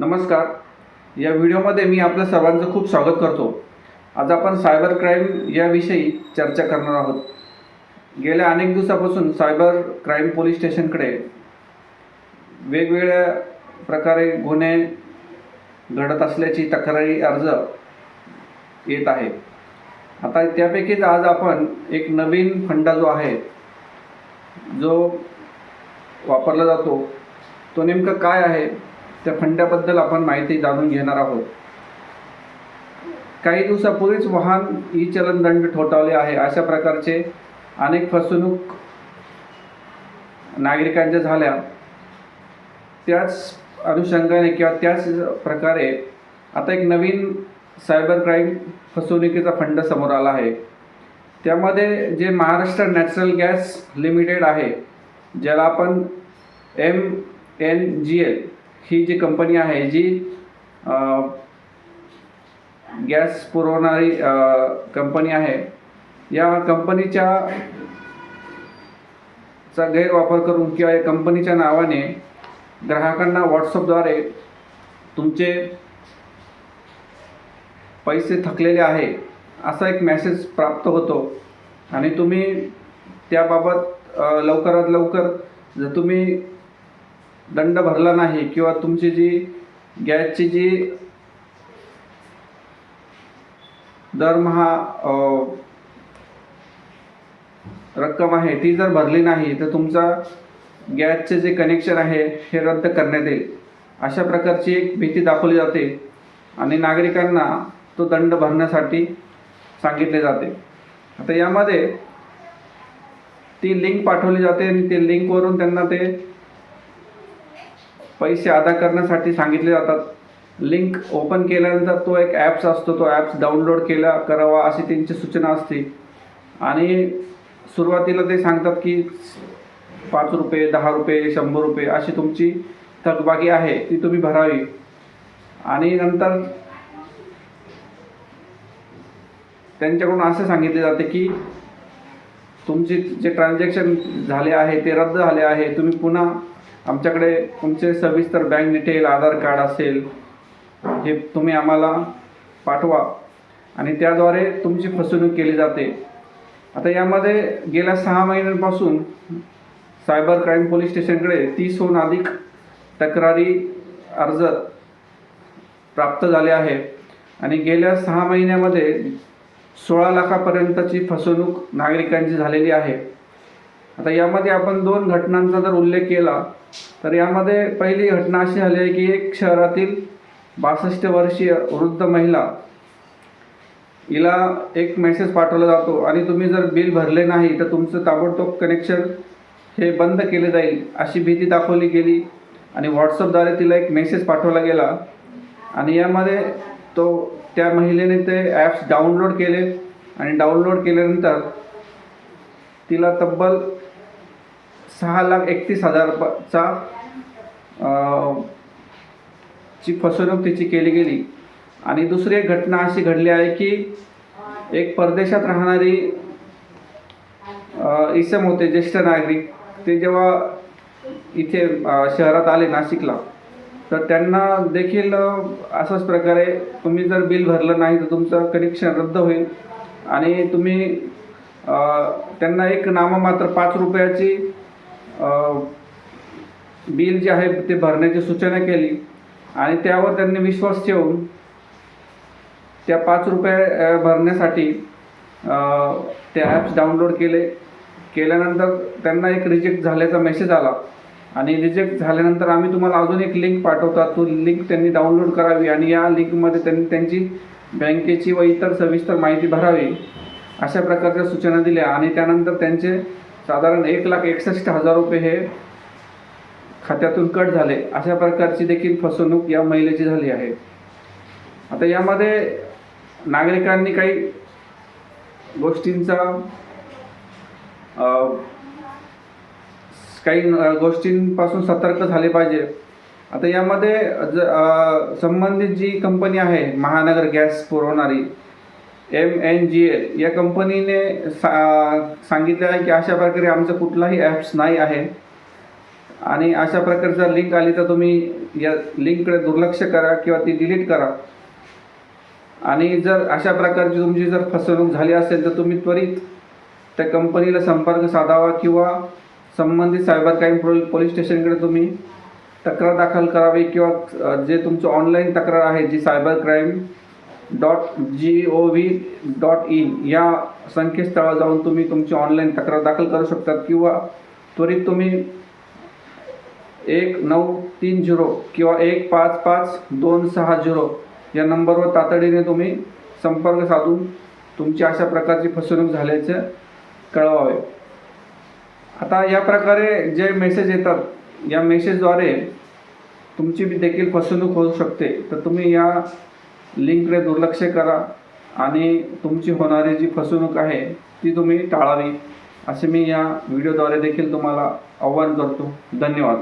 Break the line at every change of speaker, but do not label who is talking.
नमस्कार. या व्हिडिओमध्ये मी आपल्या सर्वांचं खूप स्वागत करतो. आज आपण सायबर क्राईम याविषयी चर्चा करणार आहोत. गेल्या अनेक दिवसापासून सायबर क्राईम पोलीस स्टेशनकडे वेगवेगळ्या प्रकारे गुन्हे घडत असल्याची तक्रारी अर्ज येत आहे. आता त्यापैकीच आज आपण एक नवीन फंडा जो आहे जो वापरला जातो तो नेमकं काय आहे? त्या फंड्याबद्दल आपण माहिती जाणून घेणार आहोत. काही दिवसापूर्वीच वाहन ई चलन दंड ठोठावले आहे. अशा प्रकारचे अनेक फसवणूक नागरिकांच्या झाल्या. त्याच अनुषंगाने किंवा त्याच प्रकारे आता एक नवीन सायबर क्राईम फसवणुकीचा फंड समोर आला आहे. त्यामध्ये जे महाराष्ट्र नॅचरल गॅस लिमिटेड आहे ज्याला आपण एम एन जी एल ही जी कंपनी आहे जी गॅस पुरवणारी कंपनी आहे या कंपनीच्या चा गैरवापर करून किंवा या कंपनीच्या नावाने ग्राहकांना व्हॉट्सअपद्वारे तुमचे पैसे थकलेले आहे असा एक मेसेज प्राप्त होतो. आणि तुम्ही त्याबाबत लवकरात लवकर जर तुम्ही दंड भरला नाही किंवा तुमची जी गॅसची जी दरमहा रक्कम आहे ती जर भरली नाही तर तुमचा गॅसचे जे कनेक्शन आहे हे रद्द करण्यात येईल. अशा प्रकारची एक भीती दाखवली जाते आणि नागरिकांना तो दंड भरण्यासाठी सांगितले जाते. आता यामध्ये ती लिंक पाठवली जाते आणि ते लिंकवरून त्यांना ते पैसे अदा करण्यासाठी सांगितले जातात. लिंक ओपन केल्यानंतर तो एक ॲप्स असतो तो ॲप्स डाउनलोड केला करावा अशी त्यांची सूचना असते. आणि सुरुवातीला ते सांगतात की पाच रुपये दहा रुपये शंभर रुपये अशी तुमची थकबाकी आहे ती तुम्ही भरावी. आणि नंतर त्यांच्याकडून असे सांगितले जाते की तुमचे जे ट्रान्झॅक्शन झाले आहे ते रद्द झाले आहे तुम्ही पुन्हा आमच्याकडे तुमचे सविस्तर बँक डिटेल आधार कार्ड असेल हे तुम्ही आम्हाला पाठवा. आणि त्याद्वारे तुमची फसवणूक केली जाते. आता यामध्ये गेल्या सहा महिन्यांपासून सायबर क्राईम पोलीस स्टेशनकडे तीसहून अधिक तक्रारी अर्ज प्राप्त झाले आहे. आणि गेल्या सहा महिन्यामध्ये सोळा लाखापर्यंतची फसवणूक नागरिकांची झालेली आहे. आता यामध्ये आपण दोन घटनांचा जर उल्लेख केला तर यामध्ये पहिली घटना अशी झाली आहे की एक शहरातील बासष्ट वर्षीय वृद्ध महिला हिला एक मेसेज पाठवला जातो आणि तुम्ही जर बिल भरले नाही तर तुमचं ताबडतोब कनेक्शन हे बंद केले जाईल अशी भीती दाखवली गेली आणि व्हॉट्सअपद्वारे तिला एक मेसेज पाठवला गेला. आणि यामध्ये तो त्या महिलेने ते ॲप्स डाउनलोड केले आणि डाउनलोड केल्यानंतर तिला तब्बल सहा लाख एकतीस हजारचा ची फसवणूक तिची केली गेली. आणि दुसरी एक घटना अशी घडली आहे की एक परदेशात राहणारी इसम होते ज्येष्ठ नागरिक. ते जेव्हा इथे शहरात आले नाशिकला तर त्यांना देखील असंच अशाच प्रकारे तुम्ही जर बिल भरलं नाही तर तुमचं कनेक्शन रद्द होईल. आणि तुम्ही त्यांना एक नाममात्र पाच रुपयाची बिल जे आहे ते भरण्याची सूचना केली आणि त्यावर त्यांनी विश्वास ठेवून त्या पाच रुपये भरण्यासाठी त्या ते ॲप्स डाउनलोड केले. केल्यानंतर त्यांना एक रिजेक्ट झाल्याचा मेसेज आला आणि रिजेक्ट झाल्यानंतर आम्ही तुम्हाला अजून एक लिंक पाठवतात. तो लिंक त्यांनी डाउनलोड करावी आणि या लिंकमध्ये त्यांनी त्यांची बँकेची व इतर सविस्तर माहिती भरावी अशा प्रकारच्या सूचना दिल्या आणि त्यानंतर त्यांचे साधारण एक लाख एकसष्ट हजार रुपये हे खात्यातून कट झाले. अशा प्रकारची देखील फसवणूक या महिलेची झाली आहे. आता यामध्ये नागरिकांनी काही गोष्टींचा काही गोष्टींपासून सतर्क झाले पाहिजे. आता यामध्ये ज संबंधित जी कंपनी आहे महानगर गॅस पुरवणारी एम एन जी एल या कंपनीने सा सांगितलं आहे की अशा प्रकारे आमचं कुठलाही ॲप्स नाही आहे. आणि अशा प्रकारचा जर लिंक आली तर तुम्ही या लिंककडे दुर्लक्ष करा किंवा ती डिलीट करा. आणि जर अशा प्रकारची तुमची जर फसवणूक झाली असेल तर तुम्ही त्वरित त्या कंपनीला संपर्क साधावा किंवा संबंधित सायबर क्राईम पोल पोलीस स्टेशनकडे तुम्ही तक्रार दाखल करावी किंवा जे तुमचं ऑनलाईन तक्रार आहे जी cyber crime dot G O V dot in या संकेतस्थळावर जाऊन तुम्ही तुमची ऑनलाईन तक्रार दाखल करू शकतात किंवा त्वरित तुम्ही एक नऊ तीन झिरो किंवा एक पाच पाच दोन सहा झिरो या नंबरवर तातडीने तुम्ही संपर्क साधून तुमची अशा प्रकारची फसवणूक झाल्याचे कळवावे. आता या प्रकारे जे मेसेज येतात या मेसेजद्वारे तुमची बी देखील फसवणूक होऊ शकते. तर तुम्ही या लिंककडे दुर्लक्ष करा आणि तुमची होणारी जी फसवणूक आहे ती तुम्ही टाळावी. असे मी या व्हिडिओद्वारे देखील तुम्हाला आव्हान करतो. धन्यवाद.